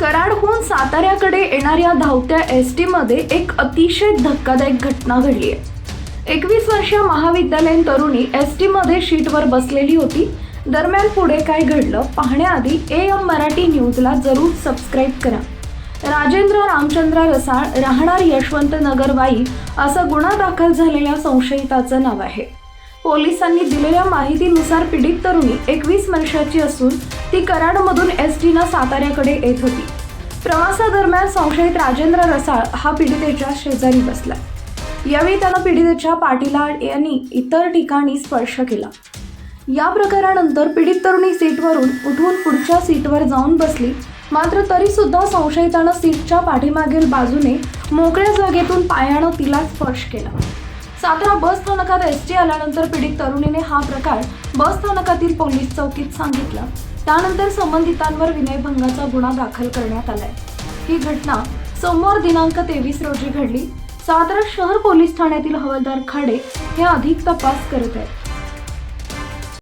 कराडहून साताऱ्याकडे येणाऱ्या धावत्या एस टीमध्ये एक अतिशय धक्कादायक घटना घडली आहे. एकवीस वर्षीय महाविद्यालयीन तरुणी एस टीमध्ये शीटवर बसलेली होती. दरम्यान पुढे काय घडलं पाहण्याआधी ए एम मराठी न्यूजला जरूर सबस्क्राईब करा. राजेंद्र रामचंद्र रसाळ राहणार यशवंत नगर वाई असा गुन्हा दाखल झालेल्या संशयिताचं नाव आहे. पोलिसांनी दिलेल्या माहितीनुसार पीडित तरुणी एकवीस वर्षाची असून ती कराडमधून एस टीनं साताऱ्याकडे येत होती. प्रवासादरम्यान संशयित राजेंद्र रसाळ हा पीडितेच्या शेजारी बसला. यावेळी त्यानं पीडितेच्या पाठीला यांनी इतर ठिकाणी स्पर्श केला. या प्रकारानंतर पीडित तरुणी सीटवरून उठून पुढच्या सीटवर जाऊन बसली. मात्र तरीसुद्धा संशयितानं सीटच्या पाठीमागील बाजूने मोकळ्या जागेतून पायानं तिला स्पर्श केला. सातारा बस स्थानकात एस टी आल्यानंतर पीडित तरुणीने हा प्रकार बस स्थानकातील पोलीस चौकीत सांगितला. त्यानंतर संबंधितांवर विनयभंगाचा गुन्हा दाखल करण्यात आलाय. ही घटना सोमवार दिनांक तेवीस रोजी घडली. सातारा शहर पोलीस ठाण्यातील हवालदार खाडे हे अधिक तपास करत आहेत.